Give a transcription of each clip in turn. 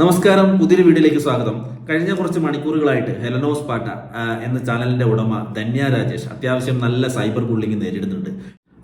നമസ്കാരം പുതിയൊരു വീഡിയോയിലേക്ക് സ്വാഗതം. കഴിഞ്ഞ കുറച്ച് മണിക്കൂറുകളായിട്ട് ഹെലനോസ് പാട്ട എന്ന ചാനലിന്റെ ഉടമ ധന്യ രാജേഷ് അത്യാവശ്യം നല്ല സൈബർ ബുള്ളിങ് നേരിടുന്നുണ്ട്.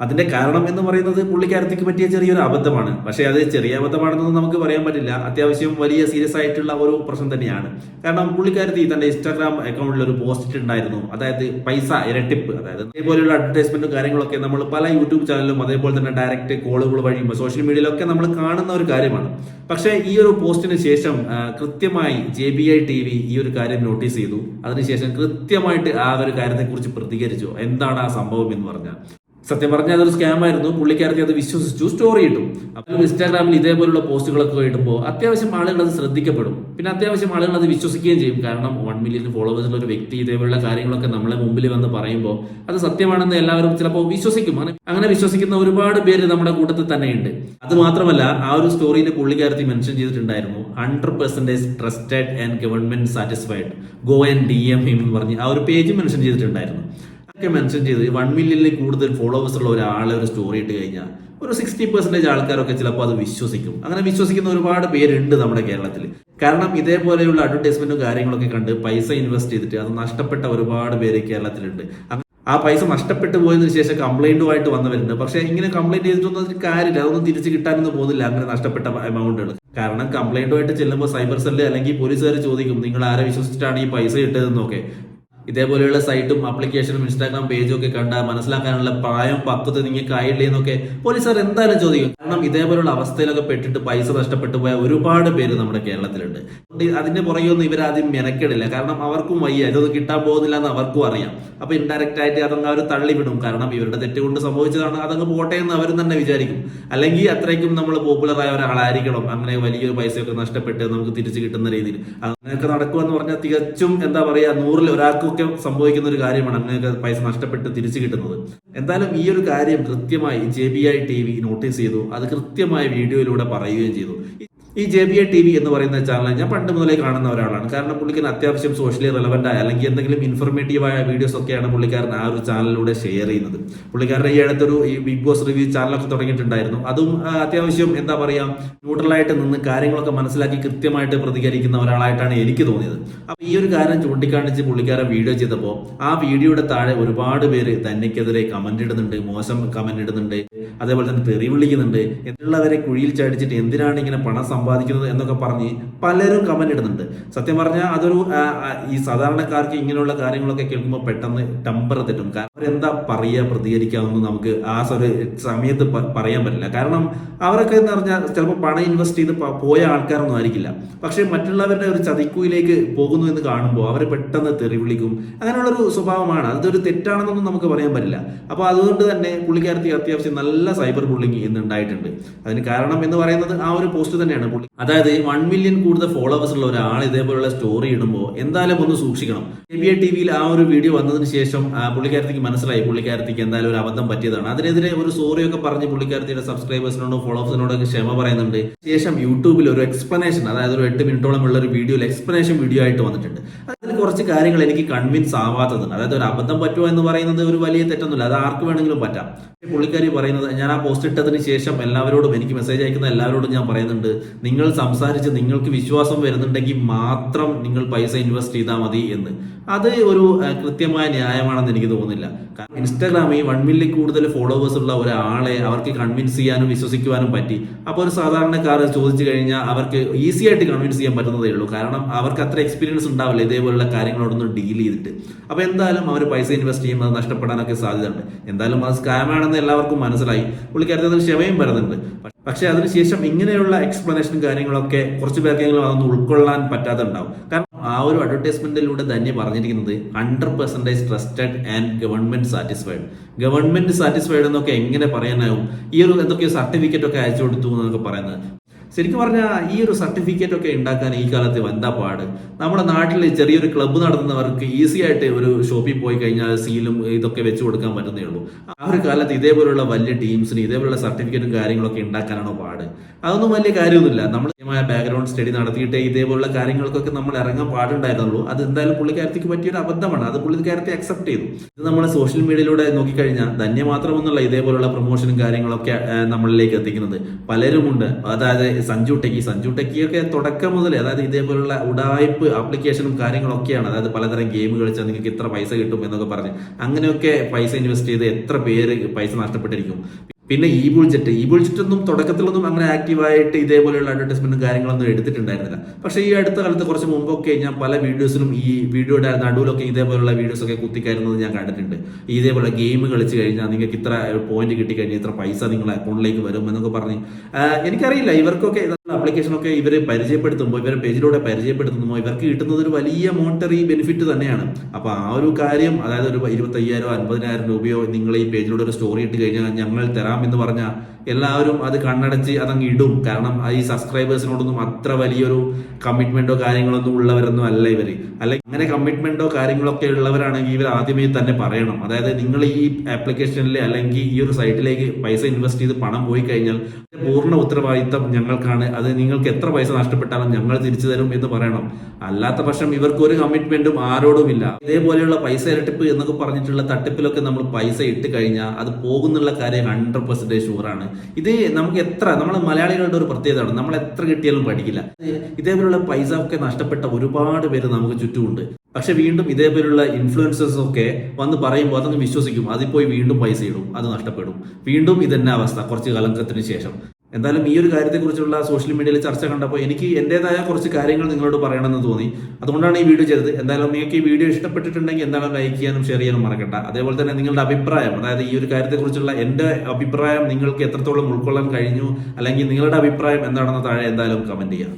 അതിന്റെ കാരണം എന്ന് പറയുന്നത് പുള്ളിക്കാരത്തേക്ക് പറ്റിയ ചെറിയൊരു അബദ്ധമാണ്. പക്ഷേ അത് ചെറിയ അബദ്ധമാണെന്നൊന്നും നമുക്ക് പറയാൻ പറ്റില്ല. അത്യാവശ്യം വലിയ സീരിയസ് ആയിട്ടുള്ള ഒരു പ്രശ്നം തന്നെയാണ്. കാരണം പുള്ളിക്കാരത്തി തന്റെ ഇൻസ്റ്റാഗ്രാം അക്കൗണ്ടിൽ ഒരു പോസ്റ്റ് ഇട്ടുണ്ടായിരുന്നു അതായത് പൈസ ഇരട്ടിപ്പ് അതായത് ഇതേപോലെയുള്ള അഡ്വർടൈസ്മെന്റും കാര്യങ്ങളൊക്കെ നമ്മൾ പല യൂട്യൂബ് ചാനലിലും അതേപോലെ തന്നെ ഡയറക്റ്റ് കോളുകൾ വഴിയും സോഷ്യൽ മീഡിയയിലൊക്കെ നമ്മൾ കാണുന്ന ഒരു കാര്യമാണ്. പക്ഷേ ഈ ഒരു പോസ്റ്റിന് ശേഷം കൃത്യമായി J B I T V ഈ ഒരു കാര്യം നോട്ടീസ് ചെയ്തു. അതിനുശേഷം കൃത്യമായിട്ട് ആ ഒരു കാര്യത്തെക്കുറിച്ച് പ്രതികരിച്ചു. എന്താണ് ആ സംഭവം എന്ന് പറഞ്ഞാൽ. സത്യം പറഞ്ഞാൽ അതൊരു സ്കാം ആയിരുന്നു. പുള്ളിക്കാരത്തി അത് വിശ്വസിച്ചു. സ്റ്റോറി ഇട്ടു. അപ്പോൾ ഇൻസ്റ്റാഗ്രാമിൽ ഇതേപോലുള്ള പോസ്റ്റുകളൊക്കെ ഇടുമ്പോൾ അത്യാവശ്യം ആളുകൾ അത് ശ്രദ്ധിക്കപ്പെടും. പിന്നെ അത്യാവശ്യം ആളുകൾ അത് വിശ്വസിക്കുകയും ചെയ്യും. കാരണം വൺ മില്യൺ ഫോളോവേഴ്സുള്ള ഒരു വ്യക്തി ഇതേപോലുള്ള കാര്യങ്ങളൊക്കെ നമ്മളെ മുമ്പിൽ വന്ന് പറയുമ്പോൾ അത് സത്യമാണെന്ന് എല്ലാവരും ചിലപ്പോൾ വിശ്വസിക്കും. അങ്ങനെ- വിശ്വസിക്കുന്ന ഒരുപാട് പേര് നമ്മുടെ കൂട്ടത്തിൽ തന്നെയുണ്ട്. അത് മാത്രമല്ല ആ ഒരു സ്റ്റോറിയിൽ പുള്ളിക്കാരത്തി മെൻഷൻ ചെയ്തിട്ടുണ്ടായിരുന്നു. Hundred percentage trusted and government satisfied go and D M him എന്ന് പറഞ്ഞ് ആ ഒരു പേജ് മെൻഷൻ ചെയ്തിട്ടുണ്ടായിരുന്നു. ഒക്കെ മെൻഷൻ ചെയ്ത്. വൺ മില്യണിൽ കൂടുതൽ ഫോളോവേഴ്സ് ഉള്ള ഒരാളെ ഒരു സ്റ്റോറി ഇട്ട് കഴിഞ്ഞാൽ ഒരു സിക്സ്റ്റി പെർസെന്റേജ് ആൾക്കാരൊക്കെ ചിലപ്പോൾ അത് വിശ്വസിക്കും. അങ്ങനെ വിശ്വസിക്കുന്ന ഒരുപാട് പേരുണ്ട് നമ്മുടെ കേരളത്തിൽ കാരണം ഇതേപോലെയുള്ള അഡ്വർടൈസ്മെന്റും കാര്യങ്ങളൊക്കെ കണ്ട് പൈസ ഇൻവെസ്റ്റ് ചെയ്തിട്ട് അത് നഷ്ടപ്പെട്ട ഒരുപാട് പേര് കേരളത്തിലുണ്ട്. ആ പൈസ നഷ്ടപ്പെട്ടു പോയതിനു ശേഷം കംപ്ലൈന്റുമായിട്ട് വന്നവരുണ്ട്. പക്ഷെ ഇങ്ങനെ കംപ്ലൈന്റ് ചെയ്തിട്ടൊന്നും കാര്യമില്ല. അതൊന്നും തിരിച്ചു കിട്ടാനൊന്നും പോകുന്നില്ല. അങ്ങനെ നഷ്ടപ്പെട്ട എമൗണ്ടുകൾ കാരണം കംപ്ലൈന്റുമായിട്ട് ചെല്ലുമ്പോൾ സൈബർ സെല്ല് അല്ലെങ്കിൽ പോലീസുകാർ ചോദിക്കും നിങ്ങൾ ആരെ വിശ്വസിച്ചിട്ടാണ് ഈ പൈസ ഇട്ടതെന്നൊക്കെ. ഇതേപോലെയുള്ള സൈറ്റും ആപ്ലിക്കേഷനും ഇൻസ്റ്റാഗ്രാം പേജും ഒക്കെ കണ്ട മനസ്സിലാക്കാനുള്ള പ്രായം പക്വത നിങ്ങൾക്ക് ആയില്ലേ എന്നൊക്കെ പോലീസുകാർ എന്തായാലും ചോദിക്കും. കാരണം ഇതേപോലുള്ള അവസ്ഥയിലൊക്കെ പെട്ടിട്ട് പൈസ നഷ്ടപ്പെട്ടു പോയ ഒരുപാട് പേര് നമ്മുടെ കേരളത്തിലുണ്ട്. അതിന്റെ പുറകെയൊന്നും ഇവരാദ്യം മെനക്കെടില്ല. കാരണം അവർക്കും വയ്യ. ഇതൊന്നും കിട്ടാൻ പോകുന്നില്ല എന്ന് അവർക്കും അറിയാം. അപ്പൊ ഇൻഡയറക്റ്റ് ആയിട്ട് അതങ്ങ് അവർ തള്ളിവിടും. കാരണം ഇവരുടെ തെറ്റ് കൊണ്ട് സംഭവിച്ചതാണ്. അതങ്ങ് പോട്ടെ എന്ന് അവരും തന്നെ വിചാരിക്കും. അല്ലെങ്കിൽ അത്രയ്ക്കും നമ്മൾ പോപ്പുലർ ആയ ഒരാളായിരിക്കണം. അങ്ങനെ വലിയൊരു പൈസയൊക്കെ നഷ്ടപ്പെട്ട് നമുക്ക് തിരിച്ചു കിട്ടുന്ന രീതിയിൽ. അങ്ങനെയൊക്കെ നടക്കുമെന്ന് പറഞ്ഞാൽ തികച്ചും എന്താ പറയാ നൂറിൽ ഒരാൾക്കൊക്കെ സംഭവിക്കുന്ന ഒരു കാര്യമാണ് അങ്ങനെയൊക്കെ പൈസ നഷ്ടപ്പെട്ട് തിരിച്ചു കിട്ടുന്നത്. എന്തായാലും ഈ ഒരു കാര്യം കൃത്യമായി J B I T V notice ചെയ്തു. അത് കൃത്യമായ വീഡിയോയിലൂടെ പറയുകയും ചെയ്തു. ഈ J B A T V എന്ന് പറയുന്ന ചാനൽ ഞാൻ പണ്ട് മുതലേ കാണുന്ന ഒരാളാണ്. കാരണം പുള്ളിക്കാരൻ അത്യാവശ്യം സോഷ്യലി റെലവെന്റ് ആയ അല്ലെങ്കിൽ എന്തെങ്കിലും ഇൻഫർമേറ്റീവ് ആയ വീഡിയോസ് ഒക്കെയാണ് പുള്ളിക്കാരൻ ആ ഒരു ചാനലിലൂടെ ഷെയർ ചെയ്യുന്നത്. പുള്ളിക്കാരൻ ഈ അടുത്തൊരു ഈ ബിഗ് ബോസ് റിവ്യൂ ചാനലൊക്കെ തുടങ്ങിയിട്ടുണ്ടായിരുന്നു. അതും അത്യാവശ്യം എന്താ പറയാ ന്യൂട്രലായിട്ട് നിന്ന് കാര്യങ്ങളൊക്കെ മനസ്സിലാക്കി കൃത്യമായിട്ട് പ്രതികരിക്കുന്ന ഒരാളായിട്ടാണ് എനിക്ക് തോന്നിയത്. അപ്പൊ ഈ ഒരു കാര്യം ചൂണ്ടിക്കാണിച്ച് പുള്ളിക്കാരൻ വീഡിയോ ചെയ്തപ്പോൾ ആ വീഡിയോയുടെ താഴെ ഒരുപാട് പേര് തന്നെക്കെതിരെ കമന്റ് ഇടുന്നുണ്ട് മോശം കമന്റ് ഇടുന്നുണ്ട് അതേപോലെ തന്നെ തെറി വിളിക്കുന്നുണ്ട് എന്നുള്ളവരെ കുഴിയിൽ ചാടിച്ചിട്ട് എന്തിനാണ് ഇങ്ങനെ പണം സമ്പാദിക്കുന്നത് എന്നൊക്കെ പറഞ്ഞ് പലരും കമന്റ് ഇടുന്നുണ്ട്. സത്യം പറഞ്ഞാൽ അതൊരു ഈ സാധാരണക്കാർക്ക് ഇങ്ങനെയുള്ള കാര്യങ്ങളൊക്കെ കേൾക്കുമ്പോൾ പെട്ടെന്ന് ടെമ്പർ തെറ്റും. കാരണം അവരെന്താ പറയുക പ്രതികരിക്കാമെന്ന് നമുക്ക് ആ ഒരു സമയത്ത് പറയാൻ പറ്റില്ല. കാരണം അവരൊക്കെ എന്ന് പറഞ്ഞാൽ ചിലപ്പോൾ പണം ഇൻവെസ്റ്റ് ചെയ്ത് പോയ ആൾക്കാരൊന്നും ആയിരിക്കില്ല. പക്ഷെ മറ്റുള്ളവരുടെ ഒരു ചതിക്കുയിലേക്ക് പോകുന്നു എന്ന് കാണുമ്പോൾ അവർ പെട്ടെന്ന് തെറി വിളിക്കും അങ്ങനെയുള്ളൊരു സ്വഭാവമാണ്. അതൊരു തെറ്റാണെന്നൊന്നും നമുക്ക് പറയാൻ പറ്റില്ല. അപ്പോൾ അതുകൊണ്ട് തന്നെ പുള്ളിക്കാരത്തി അത്യാവശ്യം നല്ല സൈബർ ബുള്ളിങ് ഇന്ന് ഉണ്ടായിട്ടുണ്ട്. അതിന് കാരണം എന്ന് പറയുന്നത് ആ ഒരു പോസ്റ്റ് തന്നെയാണ്. പുള്ളി. അതായത് വൺ മില്യൺ കൂടുതൽ ഫോളോവേഴ്സ് ഉള്ള ഒരാൾ ഇതേപോലുള്ള സ്റ്റോറി ഇടുമ്പോൾ എന്തായാലും ഒന്ന് സൂക്ഷിക്കണം. എ ബി ഐ ടി വിയിൽ ആ ഒരു വീഡിയോ വന്നതിന് ശേഷം പുള്ളിക്കാരത്തിക്ക് മനസ്സിലായി പുള്ളിക്കാരത്തിക്ക് എന്തായാലും ഒരു അബദ്ധം പറ്റിയതാണ്. അതിനെതിരെ ഒരു സോറിയൊക്കെ പറഞ്ഞ് പുള്ളിക്കാരത്തിയുടെ സബ്സ്ക്രൈബേഴ്സിനോടും ഫോളോവേഴ്സിനോടൊക്കെ ക്ഷമ പറയുന്നുണ്ട്. ശേഷം യൂട്യൂബിൽ ഒരു എക്സ്പ്ലനേഷൻ അതായത് ഒരു എട്ട് മിനിറ്റോളം ഉള്ള ഒരു വീഡിയോയിൽ എക്സ്പ്ലനേഷൻ വീഡിയോ ആയിട്ട് വന്നിട്ടുണ്ട്. അതിൽ കുറച്ച് കാര്യങ്ങൾ എനിക്ക് കൺവിൻസ് ആവാത്തതുണ്ട്. അതായത് ഒരു അബദ്ധം പറ്റുമോ എന്ന് പറയുന്നത് ഒരു വലിയ തെറ്റൊന്നുമില്ല. അത് ആർക്ക് വേണമെങ്കിലും പറ്റാം. പുള്ളിക്കാരി പറയുന്നത് ഞാൻ ആ പോസ്റ്റ് ഇട്ടതിന് ശേഷം എല്ലാവരോടും എനിക്ക് മെസ്സേജ് അയക്കുന്ന എല്ലാവരോടും ഞാൻ പറയുന്നുണ്ട്. നിങ്ങൾ സംസാരിച്ച് നിങ്ങൾക്ക് വിശ്വാസം വരുന്നുണ്ടെങ്കിൽ മാത്രം നിങ്ങൾ പൈസ ഇൻവെസ്റ്റ് ചെയ്താൽ മതി എന്ന്. അത് ഒരു കൃത്യമായ ന്യായമാണെന്ന് എനിക്ക് തോന്നുന്നില്ല. കാരണം ഇൻസ്റ്റാഗ്രാമിൽ വൺ മില്യൺ കൂടുതൽ ഫോളോവേഴ്സ് ഉള്ള ഒരാളെ അവർക്ക് കൺവിൻസ് ചെയ്യാനും വിശ്വസിക്കുവാനും പറ്റി. അപ്പോൾ ഒരു സാധാരണക്കാർ ചോദിച്ചു കഴിഞ്ഞാൽ അവർക്ക് ഈസി ആയിട്ട് കൺവിൻസ് ചെയ്യാൻ പറ്റുന്നതേ ഉള്ളൂ. കാരണം അവർക്ക് അത്ര എക്സ്പീരിയൻസ് ഉണ്ടാവില്ല. ഇതേപോലുള്ള കാര്യങ്ങളോടൊന്നും ഡീൽ ചെയ്തിട്ട്. അപ്പോൾ എന്തായാലും അവർ പൈസ ഇൻവെസ്റ്റ് ചെയ്യുമ്പോൾ അത് നഷ്ടപ്പെടാനൊക്കെ സാധ്യതയുണ്ട്. എന്തായാലും അത് സ്കാം ആണെന്ന് എല്ലാവർക്കും മനസ്സിലായി. പുള്ളിക്കാരത്തിൽ അതിന് ക്ഷമയും വരുന്നുണ്ട്. പക്ഷേ അതിനുശേഷം ഇങ്ങനെയുള്ള എക്സ്പ്ലനേഷനും കാര്യങ്ങളൊക്കെ കുറച്ച് പേർക്കെങ്കിലും അതൊന്നും ഉൾക്കൊള്ളാൻ പറ്റാതുണ്ടാവും കാരണം ആ ഒരു അഡ്വർടൈസ്മെന്റിലൂടെ തന്നെ പറഞ്ഞിരിക്കുന്നത് hundred percentage trusted and government satisfied government satisfied എന്നൊക്കെ എങ്ങനെ പറയാനാവും? ഈ ഒരു എന്തൊക്കെയോ സർട്ടിഫിക്കറ്റ് ഒക്കെ അയച്ചു കൊടുത്തു എന്നൊക്കെ പറയുന്നത്. ശരിക്കും പറഞ്ഞാൽ ഈ ഒരു സർട്ടിഫിക്കറ്റ് ഒക്കെ ഉണ്ടാക്കാൻ ഈ കാലത്ത് വന്ന പാട്? നമ്മുടെ നാട്ടിൽ ചെറിയൊരു ക്ലബ്ബ് നടത്തുന്നവർക്ക് ഈസി ആയിട്ട് ഒരു ഷോപ്പിൽ പോയി കഴിഞ്ഞാൽ സീലും ഇതൊക്കെ വെച്ച് കൊടുക്കാൻ പറ്റുന്നേ ഉള്ളൂ. ആ ഒരു കാലത്ത് ഇതേപോലുള്ള വലിയ ടീംസിന് ഇതേപോലുള്ള സർട്ടിഫിക്കറ്റും കാര്യങ്ങളൊക്കെ ഉണ്ടാക്കാനാണോ പാട്? അതൊന്നും വലിയ കാര്യമൊന്നുമില്ല. നമ്മൾ ബാക്ക്ഗ്രൗണ്ട് സ്റ്റഡി നടത്തിയിട്ട് ഇതേപോലുള്ള കാര്യങ്ങൾക്കൊക്കെ നമ്മൾ ഇറങ്ങാൻ പാടുണ്ടായിരുന്നുള്ളൂ. അത് എന്തായാലും പുള്ളിക്കാരത്തിക്ക് പറ്റിയൊരു അബദ്ധമാണ്. അത് പുള്ളിക്കാരത്തെ അക്സെപ്റ്റ് ചെയ്തു. ഇത് നമ്മൾ സോഷ്യൽ മീഡിയയിലൂടെ നോക്കിക്കഴിഞ്ഞാൽ ധന്യ മാത്രമൊന്നുമല്ല ഇതേപോലുള്ള പ്രൊമോഷനും കാര്യങ്ങളൊക്കെ നമ്മളിലേക്ക് എത്തിക്കുന്നത്. പലരുമുണ്ട്. അതായത് സഞ്ജു ടെക്കി സഞ്ജു ടെക്കിയൊക്കെ തുടക്കം മുതൽ അതായത് ഇതേപോലുള്ള ഉടായ്പ് ആപ്ലിക്കേഷനും കാര്യങ്ങളൊക്കെയാണ്. അതായത് പലതരം ഗെയിം കളിച്ചാൽ നിങ്ങൾക്ക് ഇത്ര പൈസ കിട്ടും എന്നൊക്കെ പറഞ്ഞ്. അങ്ങനെയൊക്കെ പൈസ ഇൻവെസ്റ്റ് ചെയ്ത് എത്ര പേര് പൈസ നഷ്ടപ്പെട്ടിരിക്കും. പിന്നെ ഈ ബുൾജെറ്റ് ഈ ബുൾജെറ്റൊന്നും തുടക്കത്തിലൊന്നും അങ്ങനെ ആക്റ്റീവായിട്ട് ഇതേപോലെയുള്ള അഡ്വർടൈസ്മെന്റും കാര്യങ്ങളൊന്നും എടുത്തിട്ടുണ്ടായിരുന്നില്ല. പക്ഷേ ഈ അടുത്ത കാലത്ത് കുറച്ച് മുമ്പൊക്കെ ഞാൻ പല വീഡിയോസിലും ഈ വീഡിയോയുടെ നടുവിലൊക്കെ ഇതേപോലെയുള്ള വീഡിയോസ് ഒക്കെ കുത്തിക്കയറുന്നത് ഞാൻ കണ്ടിട്ടുണ്ട്. ഇതേപോലെ ഗെയിം കളിച്ച് കഴിഞ്ഞാൽ നിങ്ങൾക്ക് ഇത്ര പോയിന്റ് കിട്ടിക്കഴിഞ്ഞാൽ ഇത്ര പൈസ നിങ്ങളുടെ അക്കൗണ്ടിലേക്ക് വരും എന്നൊക്കെ പറഞ്ഞ്. എനിക്കറിയില്ല ഇവർക്കൊക്കെ ആപ്ലിക്കേഷനൊക്കെ ഇവരെ പരിചയപ്പെടുത്തുമ്പോൾ ഇവരെ പേജിലൂടെ പരിചയപ്പെടുത്തുമ്പോൾ ഇവർക്ക് കിട്ടുന്നത് ഒരു വലിയ മോണിറ്ററി ബെനിഫിറ്റ് തന്നെയാണ്. അപ്പൊ ആ ഒരു കാര്യം അതായത് ഒരു ഇരുപത്തയ്യായിരം അൻപതിനായിരം രൂപയോ നിങ്ങൾ ഈ പേജിലൂടെ ഒരു സ്റ്റോറി ഇട്ട് കഴിഞ്ഞാൽ ഞങ്ങൾ തരാം എന്ന് പറഞ്ഞാൽ എല്ലാവരും അത് കണ്ണടച്ച് അതങ്ങ് ഇടും. കാരണം ഈ സബ്സ്ക്രൈബേഴ്സിനോടൊന്നും അത്ര വലിയൊരു കമ്മിറ്റ്മെന്റോ കാര്യങ്ങളൊന്നും ഉള്ളവരൊന്നും അല്ല ഇവർ. അല്ലെങ്കിൽ അങ്ങനെ കമ്മിറ്റ്മെന്റോ കാര്യങ്ങളൊക്കെ ഉള്ളവരാണെങ്കിൽ ഇവർ ആദ്യമേ തന്നെ പറയണം. അതായത് നിങ്ങൾ ഈ ആപ്ലിക്കേഷനിൽ അല്ലെങ്കിൽ ഈ ഒരു സൈറ്റിലേക്ക് പൈസ ഇൻവെസ്റ്റ് ചെയ്ത് പണം പോയി കഴിഞ്ഞാൽ പൂർണ ഉത്തരവാദിത്തം ഞങ്ങൾക്കാണ്. അത് നിങ്ങൾക്ക് എത്ര പൈസ നഷ്ടപ്പെട്ടാലും ഞങ്ങൾ തിരിച്ചു തരും എന്ന് പറയണം. അല്ലാത്ത പക്ഷം ഇവർക്ക് ഒരു കമ്മിറ്റ്മെന്റും ആരോടുമില്ല ഇതേപോലെയുള്ള പൈസ ഇരട്ടിപ്പ് എന്നൊക്കെ പറഞ്ഞിട്ടുള്ള തട്ടിപ്പിലൊക്കെ നമ്മൾ പൈസ ഇട്ട് കഴിഞ്ഞാൽ അത് പോകുന്നുള്ള കാര്യം ഹൺഡ്രഡ് പെർസെന്റേജ് ഷുവറാണ് ഇത് നമുക്ക് എത്ര നമ്മൾ മലയാളികളുടെ ഒരു പ്രത്യേകതയാണ്. നമ്മൾ എത്ര കിട്ടിയാലും പഠിക്കില്ല. ഇതേപോലുള്ള പൈസ ഒക്കെ നഷ്ടപ്പെട്ട ഒരുപാട് പേര് നമുക്ക് ചുറ്റുമുണ്ട്. പക്ഷെ വീണ്ടും ഇതേപോലുള്ള ഇൻഫ്ലുവൻസേഴ്സ് ഒക്കെ വന്ന് പറയുമ്പോൾ അതങ്ങ് വിശ്വസിക്കും. അതിൽ പോയി വീണ്ടും പൈസ ഇടും. അത് നഷ്ടപ്പെടും. വീണ്ടും ഇതന്നെ അവസ്ഥ കുറച്ച് കാലത്തിന് ശേഷം. എന്തായാലും ഈ ഒരു കാര്യത്തെക്കുറിച്ചുള്ള സോഷ്യൽ മീഡിയയിൽ ചർച്ച കണ്ടപ്പോൾ എനിക്ക് എന്റെതായ കുറച്ച് കാര്യങ്ങൾ നിങ്ങളോട് പറയണമെന്ന് തോന്നി. അതുകൊണ്ടാണ് ഈ വീഡിയോ ചെയ്തത്. എന്തായാലും നിങ്ങൾക്ക് ഈ വീഡിയോ ഇഷ്ടപ്പെട്ടിട്ടുണ്ടെങ്കിൽ എന്തായാലും ലൈക്ക് ചെയ്യാനും ഷെയർ ചെയ്യാനും മറക്കണ്ട. അതേപോലെ തന്നെ നിങ്ങളുടെ അഭിപ്രായം അതായത് ഈ ഒരു കാര്യത്തെക്കുറിച്ചുള്ള എന്റെ അഭിപ്രായം നിങ്ങൾക്ക് എത്രത്തോളം ഉൾക്കൊള്ളാൻ കഴിഞ്ഞു അല്ലെങ്കിൽ നിങ്ങളുടെ അഭിപ്രായം എന്താണെന്ന് താഴെ എന്തായാലും കമന്റ് ചെയ്യാം.